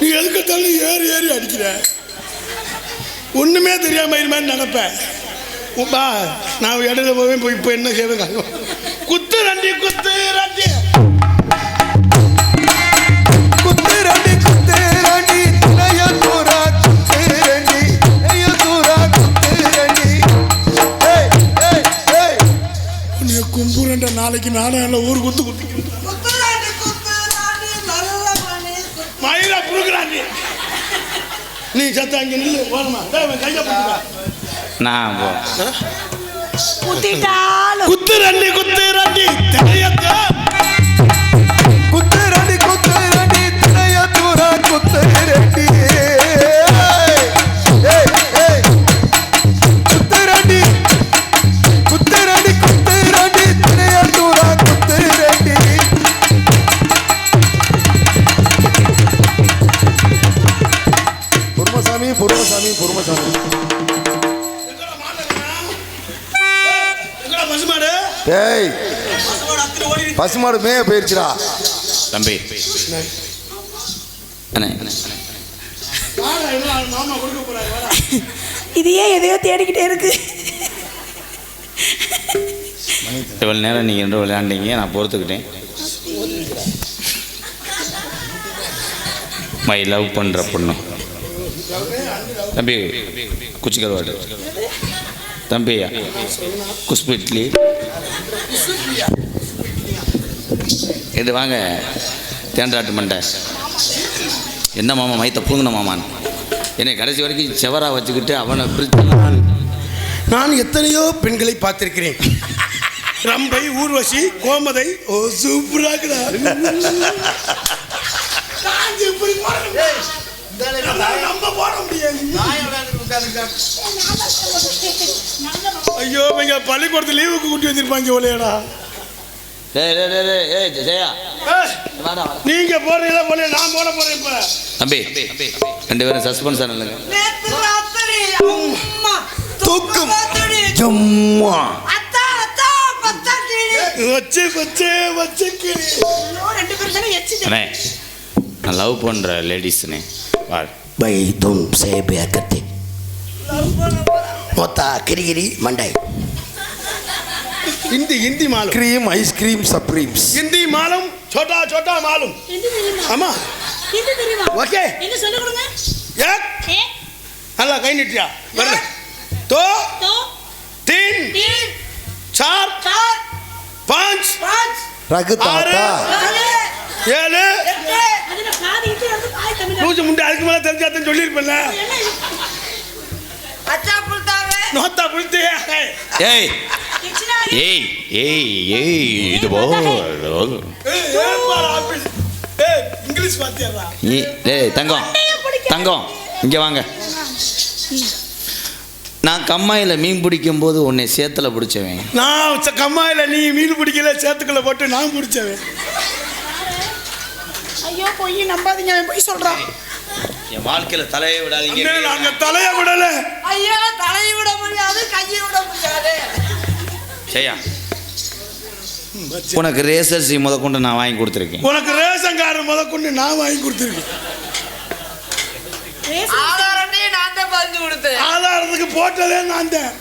நீ எதுக்கு தள்ளி ஏறி ஏறி அடிக்கிற? ஒண்ணுமே தெரியாம இது மாதிரி நினைப்பேன் உப்பா நான் இடையில போவேன் போய் இப்போ என்ன செய்வேன் குத்து ரண்டி குத்து ரண்டி. குத்துரண்டி குத்துரண்டி துணைய தூரா குத்துரண்டி துணைய தூரா குத்துரண்டி ஏய் ஏய் ஏய். நீ கும்புரண்ட நாளைக்கு நானே இல்லை ஊர் குத்து குத்து நீ சத்த அங்கே நில்லு போகணுமா கையை போட்டுக்கா நான் போ. குத்திட்டாலும். குத்து ரண்டி குத்து ரண்டி தெரியத்தா குத்துரண்டி குத்துரண்டி துணைய தூரா குத்துரண்டி பசுமாடு மேய போயிருச்சுடா. தம்பி. இது ஏன் எதையோ தேடிக்கிட்டே இருக்கு? இவ்வளோ நேரம் நீங்கள் ரெண்டு விளையாண்டீங்க நான் பொறுத்துக்கிட்டேன். மை லவ் பண்ணுற பொண்ணு. தம்பி குச்சி கருவாடு தம்பி குஸ்பு இட்லி. இது வாங்க தேன்றாட்டு மண்டை. என்ன மாமா மைத்த புழுங்கின மாமான் என்னை கடைசி வரைக்கும் செவரா வச்சுக்கிட்டு அவனை பிரிச்சு நான் எத்தனையோ பெண்களை பார்த்திருக்கிறேன். ரம்பை ஊர்வசி கோமதை ஓ சூப்பராக்குடா. ஐயோ இவங்க பள்ளிக்கூடத்து லீவுக்கு கூட்டி வந்திருப்பாங்க ஒலையடா நீங்க போறீங்களா போல நான் போட போறேன் தம்பி ரெண்டு பேரும் சஸ்பென்ஸ் ஆனலங்க தூக்கம் ஜம்மா. வச்சு லவ் பண்ற லேடிஸ்னே பை தும் சேபே கத்தி மொத்தா கிரிகிரி மண்டை. किरीगिरी मंडाई ஹிந்தி ஹிந்தி மாலும் கிரீம் ஐஸ்கிரீம் சப்ரீம்ஸ் ஹிந்தி மாலும் சோட்டா சோட்டா மாலும் எது தெரியுமா ஆமா எது தெரியுமா ஓகே எங்க சொல்லி கொடுங்க ஏக் ஏ நல்லா கை நிட்டியா வரல दो दो तीन तीन चार சார் पाँच பாஞ்ச் ரகு தாத்தா நாலு ஏழு எட்டு அதுல பாதி இது வந்து பாதி தமிழ் நூற்றி முண்டை அதுக்கு மேலே தெரிஞ்சாதான் சொல்லியிருப்பேன்ல என்ன இது? அச்சா புல்தாவே நோத்தா பிடித்து ஏய் டிக்ஷனரி ஏய் ஏய் ஏய் இது ஏய் தங்கம் தங்கம் இங்கே வாங்க. நான் கம்மாயில் மீன் பிடிக்கும் போது உன்னை சேத்துல பிடிச்சவன். நான் ச- கம்மாயில நீ மீன் பிடிக்கல சேத்துக்குள்ள போட்டு நான் பிடிச்சவன். ஐயோ பொய் நம்பாதீங்க அவன் பொய் சொல்றான். என் வாழ்க்கையில் தலையை விடாதீங்க. நாங்க தலைய விடல. ஐயோ தலையை விட முடியாது கையை விட முடியாது. செய்யா உனக்கு ரேசர் சி முத கொண்டு நான் வாங்கி கொடுத்துருக்கேன். உனக்கு ரேஷன் கார்டு. முத கொண்டு நான் வாங்கி கொடுத்துருக்கேன் ஆதாரத்துக்கு போட்டதே நான் தான்.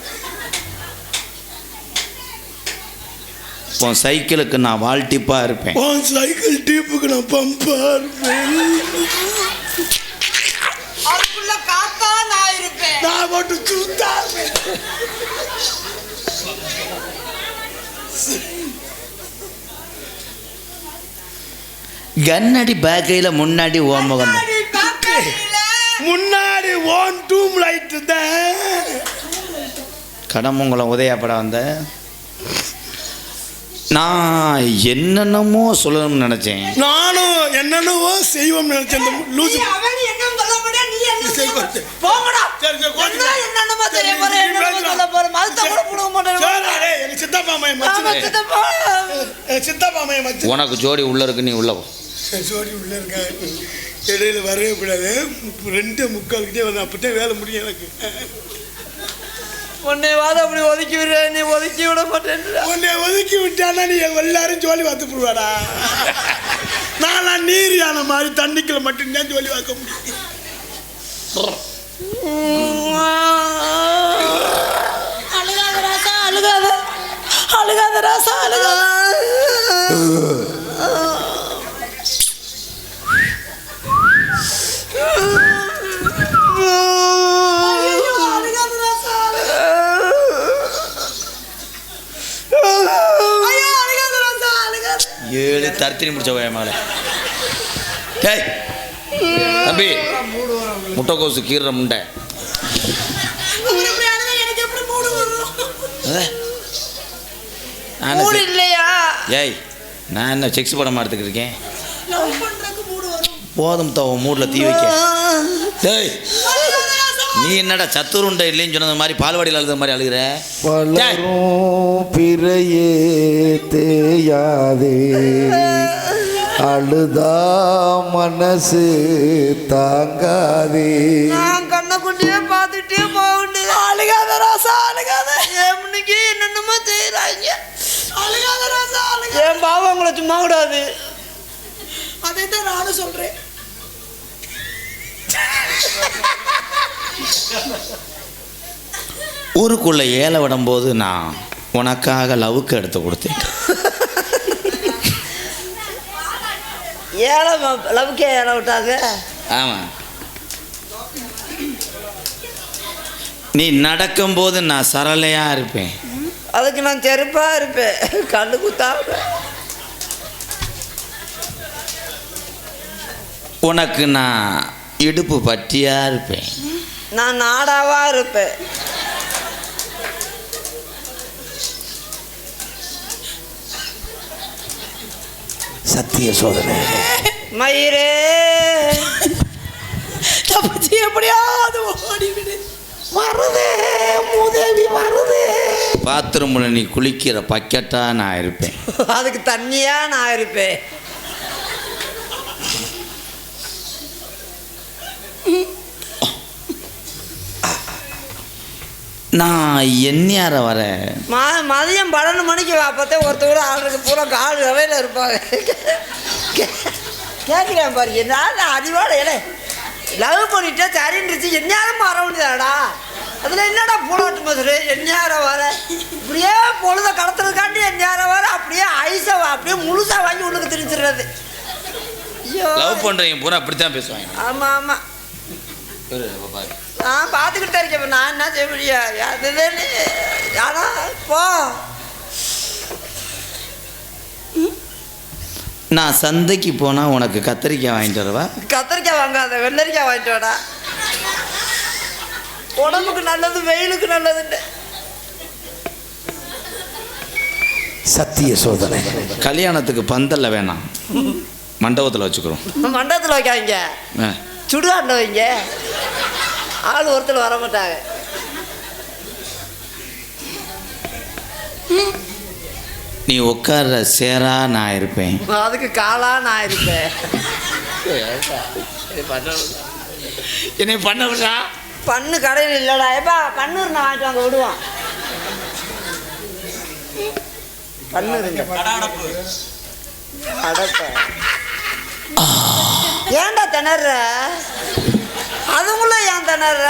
உன் சைக்கிளுக்கு நான் வாழ்த்திப்பாக இருப்பேன். உன் சைக்கிள் டீப்புக்கு நான் பம்பா இருப்பேன். அதுக்குள்ள காத்தா நான் இருப்பேன். நான் மட்டும் சூத்தா இருப்பேன். கன்னடி பேக்கையில் முன்னாடி ஓமகம் முன்னாடி ஓன் டூம் லைட் தான் கடமங்கலம் உதயா படம் வந்த. நான் என்னென்னமோ சொல்லணும்னு நினச்சேன். நானும் என்னென்னவோ செய்வோம் நினைச்சேன். லூசு என்னென்னமோ தெரிய போற? நீ என்னென்னமோ. சொல்ல போற? மதுத்த கூட புடுங்க மாட்டேன். சரி, டேய், எனக்கு சித்தப்பா மையம் சித்தப்பா. சித்தப்பா மையம் உனக்கு ஜோடி உள்ள இருக்கு நீ உள்ள போ. சோடி உள்ள இருக்க? இடையில வரவே கூடாது. ரெண்டு முக்கால் கிட்டே வந்து அப்படித்தான் வேலை முடியும் எனக்கு. உன்னை வாத அப்படி ஒதுக்கி விடுற நீ ஒதுக்கி விட மாட்டேன் உன்னை ஒதுக்கி விட்டானா நீ எல்லாரும் ஜோலி பார்த்து போடுவாடா. நான்லாம் நீர் யானை மாதிரி தண்ணிக்குள்ள மட்டும் தான் ஜோலி பார்க்க முடியும். அழுகாத ராசா அழுகாத. அழுகாத ராசா அழுகாத. ஏழு தரத்தினி முடிச்ச பயமால டேய் முட்டைக்கோசு கீறுற முண்டை. நான் இல்லையா? ஏய் நான் என்ன செக்ஸ் படமா எடுத்துக்கிட்டு இருக்கேன்? லவ் பண்றதுக்கு மூடு வரும். போதும் தவ மூடில் தீ வைக்க. டேய். நீ என்னடா சத்துருண்டை இல்லைன்னு சொன்னது மாதிரி பால்வாடியில் அழுத மாதிரி அழுகிற? பிறையே தேயாதே. அழுதா மனசு தாங்காதே. நான் கண்ணக்குட்டியே பார்த்துட்டே போகுண்டு அழுகாத ராசா அழுகாத. எம்னுக்கு என்னென்னமோ செய்யறாங்க அழுகாத ராசா அழுகாத. என் பாவம் உங்களை சும்மா விடாது. அதை தான் நானும் சொல்றேன். ஊருக்குள்ள ஏழை விடும்போது நான் உனக்காக லவ்வுக்கு எடுத்து கொடுத்தேன். ஏழை லவ்க்கே ஏழை விட்டாங்க. ஆமாம் நீ நடக்கும்போது நான் சரளையாக இருப்பேன். அதுக்கு நான் செருப்பா இருப்பேன். கண்ணு குத்தாம. உனக்கு நான் இடுப்பு பட்டியாக இருப்பேன். நான் நாடாவா இருப்பேன். சத்திய சோதனை. மயிரே. தப்பிச்சு எப்படியாவது ஓடிவிடு வருதே மூதேவி வருதே. பாத்ரூமில் நீ குளிக்கிற பக்கெட்டாக நான் இருப்பேன். அதுக்கு தண்ணியா நான் இருப்பேன். நான் எந்நியார வர. மா மதியம் பன்னெண்டு மணிக்கு அப்போத்தே ஒருத்தர் ஆளுக்கு பூரா கால் கவையில் இருப்பாங்க. கேட்குறேன் பாரு என்ன அறிவோட ஏலே லவ் பண்ணிட்டா சரின்றுச்சு எந்நேரம் வர முடியாதா அதில் என்னடா பூலாட்டு மதுரு எந்நேரம் வர? இப்படியே பொழுத கடத்துறதுக்காண்டி எந்நேரம் வர அப்படியே ஐஸை அப்படியே முழுசாக வாங்கி உள்ளுக்கு திணிச்சிடுறது ஐயோ. லவ் பண்ணுறவங்க பூரா அப்படி தான் பேசுவாங்க ஆமாம் ஆமாம் நான் பார்த்துக்கிட்டு தான் இருக்கேன். இப்ப நான் என்ன செய்ய முடியும்? அதுதானே ஆனா போ. நான் சந்தைக்கு போனால் உனக்கு கத்திரிக்காய் வாங்கிட்டு வரவா? கத்திரிக்காய் வாங்காத வெள்ளரிக்காய் வாங்கிட்டு வாடா. உடம்புக்கு நல்லது வெயிலுக்கு நல்லதுன்னு. சத்திய சோதனை. கல்யாணத்துக்கு பந்தல்ல வேணாம். மண்டபத்தில் வச்சுக்கிறோம். மண்டபத்தில் வைக்காதீங்க. ஆ. சுடுகாண்ட வைங்க. ஆள் ஒருத்தர் வர மாட்டாங்க. நீ உட்கார்ற சேரா நான் இருப்பேன். அதுக்கு காலா நான் இருப்பேன். என்னை பண்ண விடா பண்ணு கடையில் இல்லைடா. ஏப்பா பன்னூர் நான் வாங்கிட்டு வாங்க விடுவான் பன்னூர் அடப்பா. ஏன்டா திணற? அதுக்குள்ள ஏன் திணற?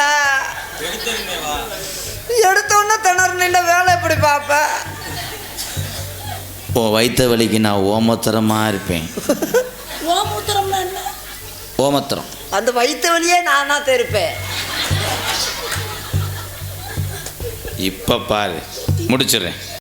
எடுத்தோன்னே திணறுன வேலை எப்படி பார்ப்ப உன் வைத்த வலிக்கு நான் ஓமத்திரமாக இருப்பேன். ஓமூத்திரம்னா என்ன? ஓமத்திரம். அந்த வயிற்று வழியே நானா தெரிப்பேன். இப்போ பாரு முடிச்சிடுறேன்.